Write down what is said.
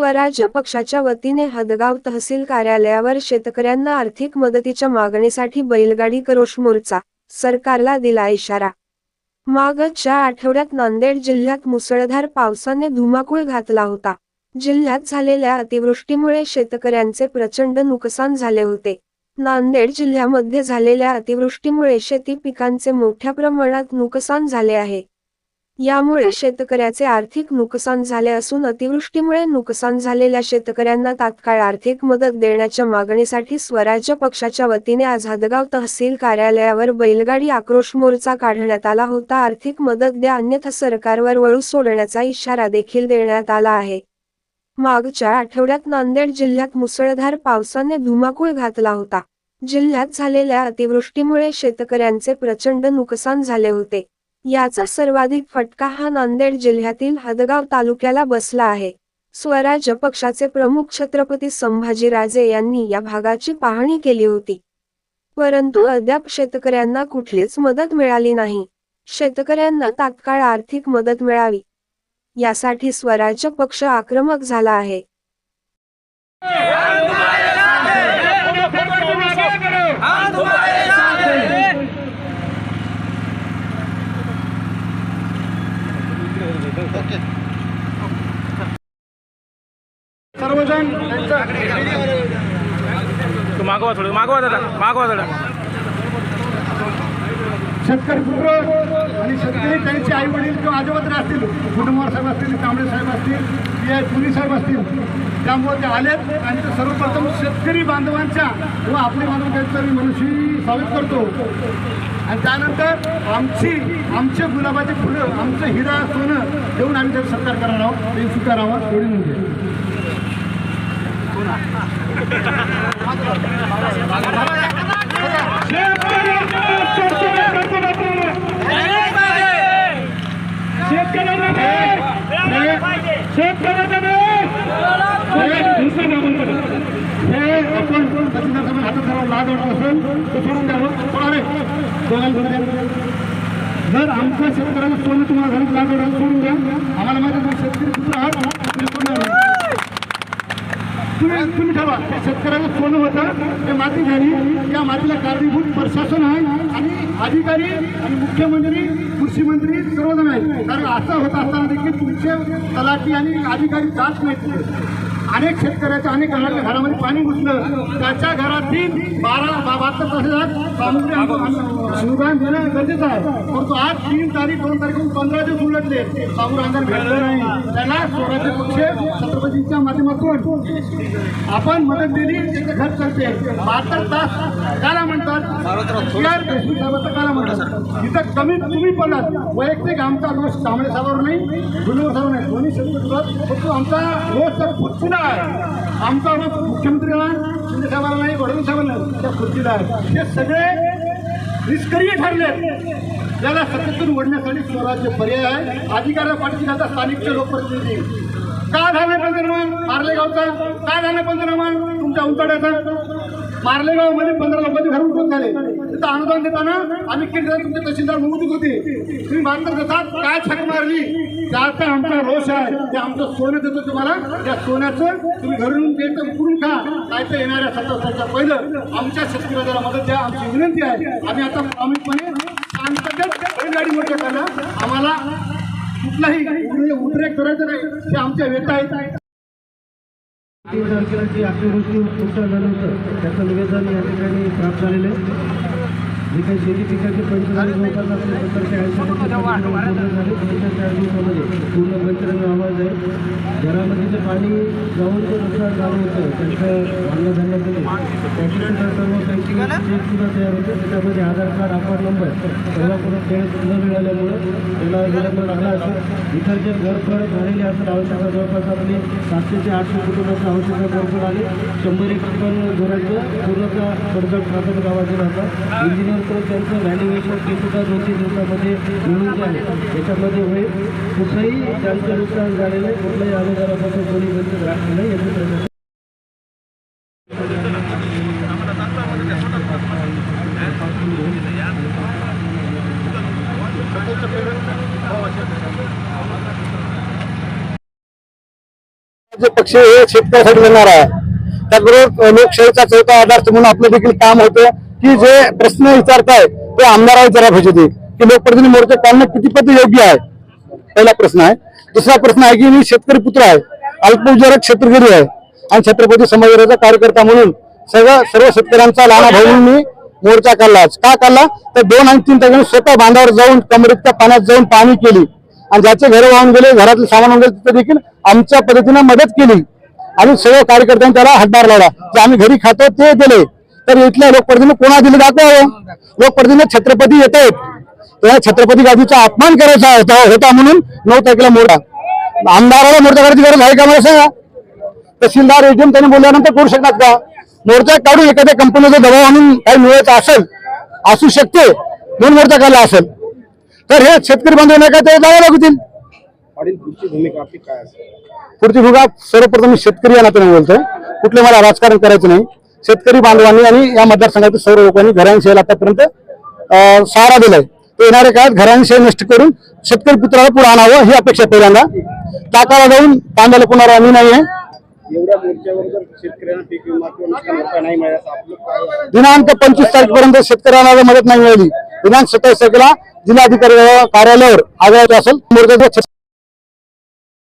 स्वराज्य पक्षाच्या वतीने हदगाव तहसील कार्यालयावर शेतकऱ्यांना आर्थिक मदतीच्या मागणीसाठी बैलगाडी करोश मोर्चा सरकारला दिला इशारा. मागच्या आठवड्यात नांदेड जिल्ह्यात मुसळधार पावसाने धुमाकूळ घातला होता. जिल्ह्यात झालेल्या अतिवृष्टीमुळे शेतकऱ्यांचे प्रचंड नुकसान झाले होते. नांदेड जिल्ह्यामध्ये झालेल्या अतिवृष्टीमुळे शेती पिकांचे मोठ्या प्रमाणात नुकसान झाले आहे. यामुळे शेतकऱ्याचे आर्थिक नुकसान झाले असून अतिवृष्टीमुळे नुकसान झालेल्या शेतकऱ्यांना तात्काळ आर्थिक मदत देण्याच्या मागणीसाठी स्वराज्य पक्षाच्या वतीने आज हदगाव तहसील कार्यालयावर बैलगाडी आक्रोश मोर्चा काढण्यात आला होता. आर्थिक मदत द्या अन्यथा सरकारवर वळू सोडण्याचा इशारा देखील देण्यात आला आहे. मागच्या आठवड्यात नांदेड जिल्ह्यात मुसळधार पावसाने धुमाकूळ घातला होता. जिल्ह्यात झालेल्या अतिवृष्टीमुळे शेतकऱ्यांचे प्रचंड नुकसान झाले होते. याचा सर्वाधिक फटका हा नांदेड जिल्ह्यातील हदगाव तालुक्याला बसला आहे. स्वराज्य पक्षाचे प्रमुख छत्रपती संभाजीराजे यांनी या भागाची पाहणी केली होती. परंतु अद्याप शेतकऱ्यांना कुठलीच मदत मिळाली नाही. शेतकऱ्यांना तात्काळ आर्थिक मदत मिळावी. यासाठी स्वराज्य पक्ष आक्रमक झाला आहे. सर्वजण तू मागवा थोडं मागवा दादा मागवा दादा शेतकरी पुत्र आणि शेतकरी त्यांचे आई वडील किंवा आजोबातरी असतील कुटुंबावर साहेब असतील कांबळे साहेब असतील पुली साहेब असतील त्यामुळे ते आलेत आणि ते सर्वप्रथम शेतकरी बांधवांच्या किंवा आपले बांधव काहीतरी मनुष्य स्वागत करतो. आणि त्यानंतर आमची आमचे गुलाबाचे फुलं आमचं हिरा सोनं देऊन आम्ही त्याचा सत्कार करणार आहोत. ते स्वीकारावा एवढी म्हणजे जर आमच्या शेतकऱ्याला सोनं तुम्हाला घरात लागवड सोडून द्या. आम्हाला माहिती शेतकरी कुठं आहात? तुम्ही तुम्ही ठेवा ठरवा त्या शेतकऱ्याला सोनं होतं ते माती झाली या मातीला कारणीभूत प्रशासन आहे आणि अधिकारी आणि मुख्यमंत्री कृषी मंत्री सर्वजण आहेत कारण असं होत असताना देखील तुमचे तलाठी आणि अधिकारी जात नाहीत अनेक शेतकऱ्याच्या अनेक घराच्या घरामध्ये पाणी घुसलं त्याच्या घरातील बारा बा- बहात्तर अनुदान देणं गरजेचं आहे परंतु आज तीन तारीख दोन तारीख पंधरा दिवस निवडले बाबू अनुदान भेटलं नाही. त्याला स्वराज्य पक्ष छत्रपतीच्या माध्यमातून आपण मदत दिली घर करते. बहात्तर तास काला म्हणतात. देशमुख साहेबांचं काला म्हणतात. इथं कमी तुम्ही पडलात. वैयक्तिक आमचा रोष कांबळे साहेबावर नाही गुन्हेगार साहेब नाही. दोन्ही शेतकरी परंतु आमचा रोष तर खुर्चीला आहे. आमचा दोष मुख्यमंत्र्याला शिंदे साहेबाला नाही वडील साहेबांना नाही, त्या खुर्चीला आहे. हे सगळे निष्क्रिय ठरले. याला सत्तेतून ओढण्यासाठी स्वराज्य पर्याय आहे. अधिकाऱ्या पाठीशी आता स्थानिकचे लोकप्रतिनिधी. का झालं पंचनामा मार्लेगावचा? का झालं पंचनामा तुमच्या उंचाड्याचा? मार्लेगावमध्ये पंधरा लोकांचे घर झाले? तुमचं अनुदान देताना आम्ही केंद्र तुमचे तहसीलदार मोजूक होते. तुम्ही मान्य देतात काय छक मारली. त्याचा आमचा रोष आहे ते आमचं सोनं देतो तुम्हाला. त्या सोन्याचं तुम्ही घरून एकदम उकरून खा. काय तर येणाऱ्या सत्ता पहिलं आमच्या शेतकऱ्याला मदत द्या आमची विनंती आहे. आम्ही आता प्रामुख्याने गाडी बैलगाडी मोठ्या करा आम्हाला कुठलाही उद्रेक करायचं नाही. ते आमच्या वेता आहेत. तीन तारखेला जी अतिवृष्टी नुकसान झालं होतं त्याचं निवेदन या ठिकाणी प्राप्त झालेलं आहे. जे काही शेती पिकाचे पंचनामे जवळपास आपल्या सरकारचे ऐंशी टक्के पूर्ण झाले पंचनामे आवाज आहे घरामध्ये जे पाणी जाऊन जे नुकसान झालं होतं त्यांचं अन्नधान्य त्याची सुद्धा सर्व पैकी सुद्धा तयार होते त्याच्यामध्ये आधार कार्ड अकाउंट नंबर सर्व करून वेळ न मिळाल्यामुळं त्याला विलंब लागला असेल इतर जे घरफळ झालेले असेल आवश्यकता जवळपास आपले सातशे ते आठशे कुटुंबाचं आवश्यकता घरफळ आले शंभर एक पण घराचं पूर्णतः कर्ज प्राथमिक गावाचे राहतात इंजिनियर इंजिनियरकडे त्यांचं व्हॅल्युएशन ते सुद्धा दोन तीन दिवसामध्ये मिळून जाईल. याच्यामध्ये होईल कुठंही त्यांचं नुकसान झालेलं आहे कुठल्याही अनुदानापासून कोणी वंचित राहिलं नाही याचं प्रशासन जे पक्ष हे शेतकऱ्यासाठी लढणार आहे. त्याचबरोबर लोकशाहीचा चौथा आधार म्हणून आपलं देखील काम होतं. की जे प्रश्न विचारताय ते आमदाराला विचारायला पाहिजे होते की लोकप्रतिनिधी मोर्चा काढणं किती योग्य आहे? पहिला प्रश्न आहे. दुसरा प्रश्न आहे की मी शेतकरी पुत्र आहे अल्पविचारक क्षेत्रगिरी आहे आणि छत्रपती समाजाचा कार्यकर्ता म्हणून सगळं सर्व शेतकऱ्यांचा लहान भाऊ मी मोर्चा काढला का काढला? तर दोन आणि तीन तारखेने स्वतः बांधावर जाऊन कमरेच्या पाण्यात जाऊन पाणी केली. आणि ज्याचे घर वाहून गेले घरातले सामान वगैरे गेले तिथे देखील आमच्या पद्धतीने मदत केली. आणि सर्व कार्यकर्त्यांनी त्याला हातभार लावला. जे आम्ही घरी खातो ते दिले. तर इथल्या लोकप्रतिनिधी कोणा दिले दाखवावं लोकप्रतिनिधी छत्रपती येत आहेत त्या छत्रपती गादीचा अपमान करायचा होता होता म्हणून नऊ तारखेला मोर्चा. आमदाराला मोर्चा करायची गरज आहे का मला सांगा? तहसीलदार एटीएम त्यांनी बोलल्यानंतर करू शकतात का? मोर्चा काढून एखाद्या कंपनीचा दबाव आणून काही मिळवायचं असेल असू शकते म्हणून मोर्चा काढला असेल. तर हे शेतकरी बांधव नाही का ते जावं लागतील पुढची भूमिका पुढची सर्वप्रथम शेतकरी या नात्याने बोलतोय. कुठले मला राजकारण करायचं नाही. शेतकरी बांधवांनी आणि या मतदारसंघातील सर्व लोकांनी घरांशी आतापर्यंत सहारा दिलाय. तो येणाऱ्या काळात घरांशी नष्ट करून शेतकरी पुत्राला पुढे आणावं ही अपेक्षा पहिल्यांदा. टाकाला जाऊन कांद्याला कोणाला आम्ही नाही आहे. दिनांक पंचवीस तारखेपर्यंत शेतकऱ्यांना मदत नाही मिळाली. दिनांक सत्तावीस तारखेला जिल्हाधिकारी कार्यालयावर आग्रहाचं असेल. मोर्चाचं